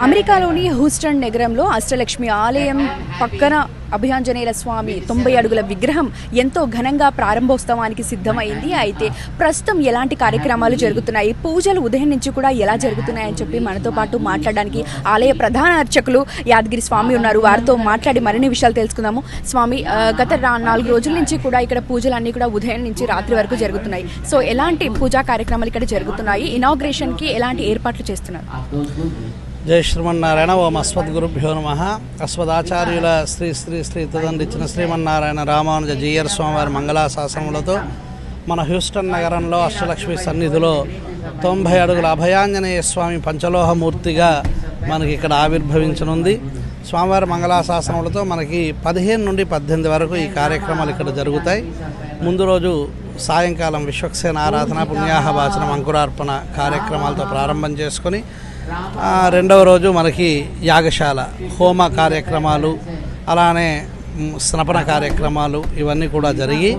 అమెరికాలోని హూస్టన్ నగరంలో అష్టలక్ష్మి ఆలయం పక్కన అభయాంజనేయుల స్వామి తొంభై అడుగుల విగ్రహం ఎంతో ఘనంగా ప్రారంభోత్సవానికి సిద్ధమైంది. అయితే ప్రస్తుతం ఎలాంటి కార్యక్రమాలు జరుగుతున్నాయి? పూజలు ఉదయం నుంచి కూడా ఎలా జరుగుతున్నాయని చెప్పి మనతో పాటు మాట్లాడడానికి ఆలయ ప్రధాన అర్చకులు యాదగిరి స్వామి ఉన్నారు. వారితో మాట్లాడి మరిన్ని విషయాలు తెలుసుకుందాము. స్వామి గత నాలుగు రోజుల నుంచి కూడా ఇక్కడ పూజలు అన్ని కూడా ఉదయం నుంచి రాత్రి వరకు జరుగుతున్నాయి. సో ఎలాంటి పూజా కార్యక్రమాలు ఇక్కడ జరుగుతున్నాయి? ఇనాగ్రేషన్కి ఎలాంటి ఏర్పాట్లు చేస్తున్నారు? జై శ్రీమన్నారాయణ ఓం అస్మద్గురుభ్యో నమ. అస్మదాచార్యుల శ్రీ శ్రీ శ్రీ తదండిచ్చిన శ్రీమన్నారాయణ రామానుజ జీయర్ స్వామివారి మంగళాశాసనములతో మన హ్యూస్టన్ నగరంలో అష్టలక్ష్మి సన్నిధిలో తొంభై అడుగుల అభయాంజనేయ స్వామి పంచలోహమూర్తిగా మనకి ఇక్కడ ఆవిర్భవించనుంది. స్వామివారి మంగళాశాసనములతో మనకి పదిహేను నుండి పద్దెనిమిది వరకు ఈ కార్యక్రమాలు ఇక్కడ జరుగుతాయి. ముందు రోజు సాయంకాలం విశ్వక్సేన ఆరాధన పుణ్యాహవాచనం అంకురార్పణ కార్యక్రమాలతో ప్రారంభం చేసుకొని రెండవ రోజు మనకి యాగశాల హోమ కార్యక్రమాలు అలానే స్నపన కార్యక్రమాలు ఇవన్నీ కూడా జరిగి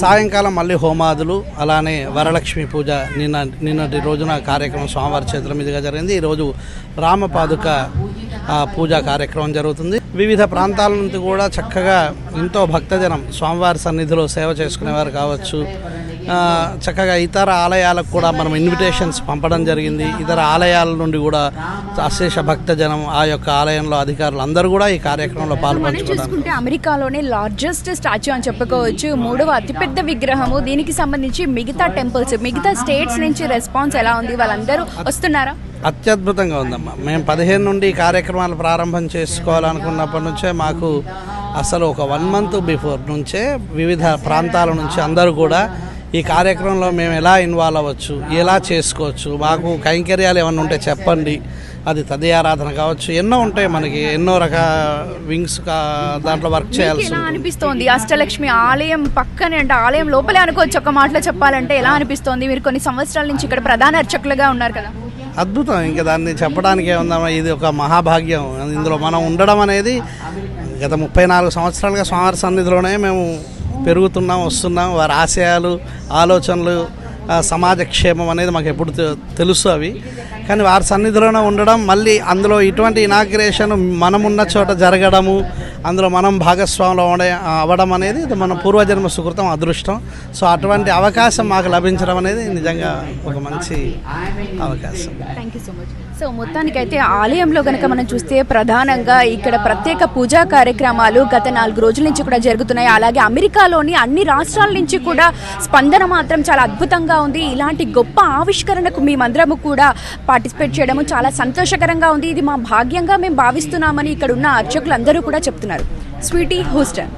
సాయంకాలం మళ్ళీ హోమాదులు అలానే వరలక్ష్మి పూజ నిన్న నిన్నటి రోజున కార్యక్రమం స్వామివారి చేతుల మీదుగా జరిగింది. ఈరోజు రామపాదుక పూజా కార్యక్రమం జరుగుతుంది. వివిధ ప్రాంతాల నుంచి కూడా చక్కగా ఎంతో భక్తజనం స్వామివారి సన్నిధిలో సేవ చేసుకునేవారు కావచ్చు. చక్కగా ఇతర ఆలయాలకు కూడా మనం ఇన్విటేషన్స్ పంపడం జరిగింది. ఇతర ఆలయాల నుండి కూడా అశేష భక్తజనం ఆ యొక్క ఆలయంలో అధికారులు అందరూ కూడా ఈ కార్యక్రమంలో చూసుకుంటే అమెరికాలోనే లార్జెస్ట్ స్టాచ్యూ అని చెప్పుకోవచ్చు. మూడవ అతిపెద్ద విగ్రహము. దీనికి సంబంధించి మిగతా టెంపుల్స్ మిగతా స్టేట్స్ నుంచి రెస్పాన్స్ ఎలా ఉంది? వాళ్ళందరూ వస్తున్నారా? అత్యద్భుతంగా ఉందమ్మా. మేము పదిహేను నుండి ఈ కార్యక్రమాలు ప్రారంభం చేసుకోవాలనుకున్నప్పటి నుంచే మాకు అసలు ఒక వన్ మంత్ బిఫోర్ నుంచే వివిధ ప్రాంతాల నుంచి అందరూ కూడా ఈ కార్యక్రమంలో మేము ఎలా ఇన్వాల్వ్ అవ్వచ్చు ఎలా చేసుకోవచ్చు మాకు కైంకర్యాలు ఏమైనా ఉంటే చెప్పండి. అది తదయారాధన కావచ్చు. ఎన్నో ఉంటాయి మనకి ఎన్నో రకాల వింగ్స్ దాంట్లో వర్క్ చేయాల్సి అనిపిస్తోంది? అష్టలక్ష్మి ఆలయం పక్కనే అంటే ఆలయం లోపలే అనుకోవచ్చు ఒక మాటలో చెప్పాలంటే ఎలా అనిపిస్తోంది? మీరు కొన్ని సంవత్సరాల నుంచి ఇక్కడ ప్రధాన అర్చకులుగా ఉన్నారు కదా. అద్భుతం. ఇంకా దాన్ని చెప్పడానికి ఏముందమ్మా ఇది ఒక మహాభాగ్యం. ఇందులో మనం ఉండడం అనేది గత ముప్పై నాలుగు సంవత్సరాలుగా స్వామివారి సన్నిధిలోనే మేము పెరుగుతున్నాం వస్తున్నాం వారి ఆశయాలు ఆలోచనలు సమాజక్షేమం అనేది మాకు ఎప్పుడు తెలుసు అవి. కానీ వారి సన్నిధిలోనే ఉండడం మళ్ళీ అందులో ఇటువంటి ఇనాగ్రేషన్ మనమున్న చోట జరగడము అందులో మనం భాగస్వాములు అవ్వడం అనేది ఇది మన పూర్వజన్మ సుకృతం అదృష్టం. సో అటువంటి అవకాశం మాకు లభించడం అనేది నిజంగా ఒక మంచి అవకాశం. Thank you so much so మొత్తానికైతే ఆలయంలో కనుక మనం చూస్తే ప్రధానంగా ఇక్కడ ప్రత్యేక పూజా కార్యక్రమాలు గత నాలుగు రోజుల నుంచి కూడా జరుగుతున్నాయి. అలాగే అమెరికాలోని అన్ని రాష్ట్రాల నుంచి కూడా స్పందన మాత్రం చాలా అద్భుతంగా ఉంది. ఇలాంటి గొప్ప ఆవిష్కరణకు మేమందరము కూడా పార్టిసిపేట్ చేయడము చాలా సంతోషకరంగా ఉంది. ఇది మా భాగ్యంగా మేము భావిస్తున్నామని ఇక్కడ ఉన్న అర్చకులందరూ కూడా చెప్తున్నారు. Sweety Houston